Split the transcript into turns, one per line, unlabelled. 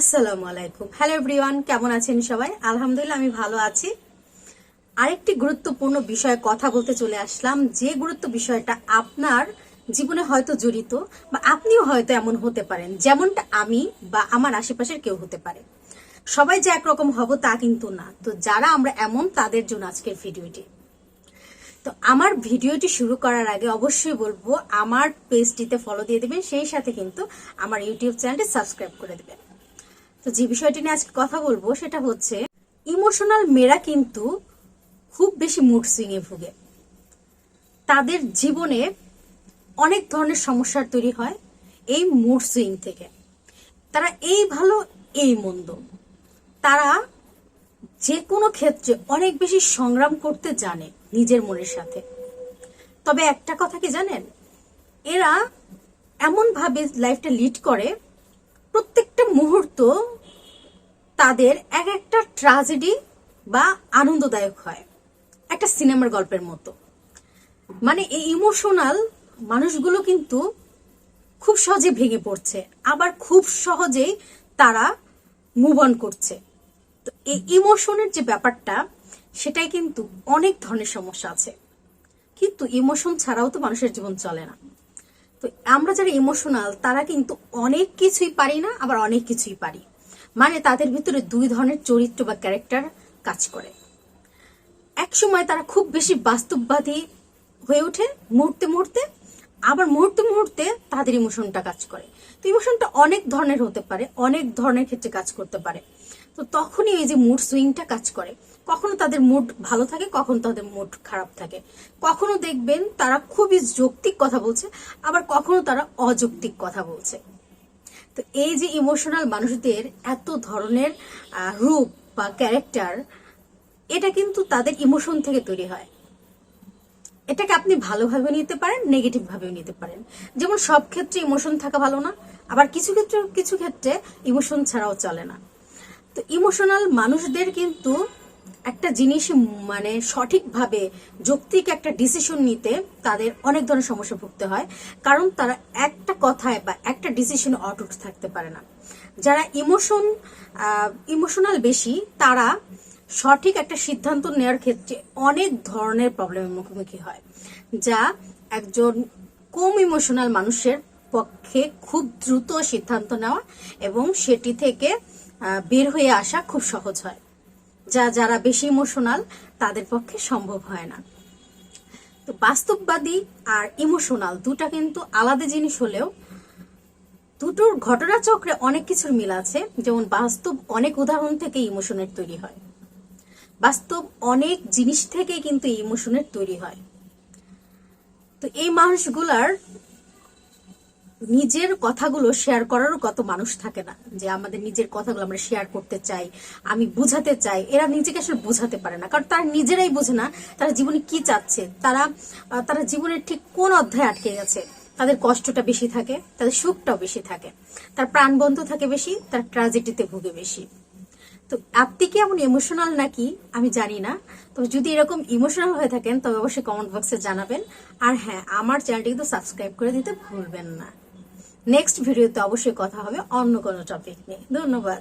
আসসালামু আলাইকুম। Hello everyone কেমন আছেন সবাই? আলহামদুলিল্লাহ, আমি ভালো আছি। আরেকটি গুরুত্বপূর্ণ বিষয়ে কথা বলতে চলে আসলাম। যে গুরুত্ব বিষয়টা আপনার জীবনে হয়তো জড়িত বা আপনিও হয়তো এমন হতে পারেন, যেমনটা আমি বা আমার আশেপাশের কেউ হতে পারে। সবাই যে একরকম হব তা কিন্তু না। তো যারা আমরা এমন, তাদের জন্য আজকের ভিডিওটি। তো আমার ভিডিওটি শুরু করার আগে অবশ্যই বলব, আমার পেজটিতে ফলো দিয়ে দেবেন, সেই সাথে কিন্তু আমার ইউটিউব চ্যানেলটি সাবস্ক্রাইব করে দেবেন। তো যে বিষয়টি নিয়ে আজকে কথা বলব সেটা হচ্ছে, ইমোশনাল মেয়েরা কিন্তু খুব বেশি মুড সুইং এ ভুগে। তাদের জীবনে অনেক ধরনের সমস্যার তৈরি হয় এই মুড সুইং থেকে। তারা এই ভালো, এই মন্দ। তারা যে কোনো ক্ষেত্রে অনেক বেশি সংগ্রাম করতে জানে নিজের মনের সাথে। তবে একটা কথা কি জানেন? এরা এমন ভাবে লাইফটা লিড করে, প্রত্যেকটা মুহূর্ত তাদের এক একটা ট্রাজেডি বা আনন্দদায়ক হয়। একটা সিনেমার গল্পের মতো। মানে এই ইমোশনাল মানুষগুলো কিন্তু খুব সহজে ভেঙে পড়ছে। আবার খুব সহজেই তারা মুভ অন করছে। তো এই ইমোশনের যে ব্যাপারটা, সেটাই কিন্তু অনেক ধরনের সমস্যা আছে। কিন্তু ইমোশন ছাড়াও তো মানুষের জীবন চলে না। তো আমরা যারা ইমোশনাল, তারা কিন্তু অনেক কিছুই পারি না, আবার অনেক কিছুই পারি। মানে তাদের ভিতরে দুই ধরনের চরিত্র বা ক্যারেক্টার কাজ করে। এক সময় তারা খুব বেশি বাস্তববাদী হয়ে ওঠে মুহূর্তে মুহূর্তে আবার মুহূর্তে মুহূর্তে তাদের ইমোশনটা কাজ করে। তো ইমোশনটা অনেক ধরনের হতে পারে, অনেক ধরনের ক্ষেত্রে কাজ করতে পারে। তো তখনই এই যে মুড সুইংটা কাজ করে। কখনো তাদের মুড ভালো থাকে, কখনো তাদের মুড খারাপ থাকে। কখনো দেখবেন তারা খুবই যৌক্তিক কথা বলছে, আবার কখনো তারা অযৌক্তিক কথা বলছে। তো এই যে ইমোশনাল মানুষদের এত ধরনের রূপ বা ক্যারেক্টার এটা কিন্তু তাদের ইমোশন থেকে তৈরি হয়। এটাকে আপনি ভালোভাবে নিতে পারেন নেগেটিভ ভাবেও নিতে পারেন। যেমন সব ক্ষেত্রে ইমোশন থাকা ভালো না, আবার কিছু ক্ষেত্রে কিছু ক্ষেত্রে ইমোশন ছাড়াও চলে না। তো ইমোশনাল মানুষদের কিন্তু একটা জিনিস মানে সঠিকভাবে যৌক্তিক একটা ডিসিশন নিতে তাদের অনেক ধরনের সমস্যা ভুগতে হয়। কারণ তারা একটা কথায় বা একটা ডিসিশন অটুট থাকতে পারে না। যারা ইমোশন ইমোশনাল বেশি, তারা সঠিক একটা সিদ্ধান্ত নেওয়ার ক্ষেত্রে অনেক ধরনের প্রবলেমের মুখোমুখি হয়। যা একজন কম ইমোশনাল মানুষের পক্ষে খুব দ্রুত সিদ্ধান্ত নেওয়া এবং সেটি থেকে বের হয়ে আসা খুব সহজ হয়। যা যারা বেশি ইমোশনাল তাদের পক্ষে সম্ভব হয় না। তো বাস্তববাদী আর ইমোশনাল দুটা কিন্তু আলাদা জিনিস হলেও দুটোর ঘটনা চক্রে অনেক কিছুর মিল আছে। যেমন বাস্তব অনেক উদাহরণ থেকে ইমোশনের তৈরি হয়। বাস্তব অনেক জিনিস থেকে কিন্তু ইমোশনের তৈরি হয়। তো এই মানুষগুলার নিজের কথাগুলো শেয়ার করারও কত মানুষ থাকে না? যে আমাদের নিজের কথাগুলো আমরা শেয়ার করতে চাই, আমি বুঝাতে চাই, এরা নিজেকে আসলে বোঝাতে পারে না। কারণ তারা নিজেরাই বোঝে না, তারা জীবনে কি চাচ্ছে? তারা তারা জীবনের ঠিক কোন অধ্যায়ে আটকে গেছে? তাদের কষ্টটা বেশি থাকে, তাদের সুখটাও বেশি থাকে। তার প্রাণবন্ধ থাকে বেশি, তার ট্রাজেডিতে ভুগে বেশি। তো আপনি কি এমন ইমোশনাল নাকি? আমি জানি না। তো যদি এরকম ইমোশনাল হয়ে থাকেন, তবে অবশ্যই কমেন্ট বক্সে জানাবেন। আর হ্যাঁ আমার চ্যানেলটি কিন্তু সাবস্ক্রাইব করে দিতে ভুলবেন না। নেক্সট ভিডিওতে অবশ্যই কথা হবে অন্য কোনো টপিক নিয়ে। ধন্যবাদ।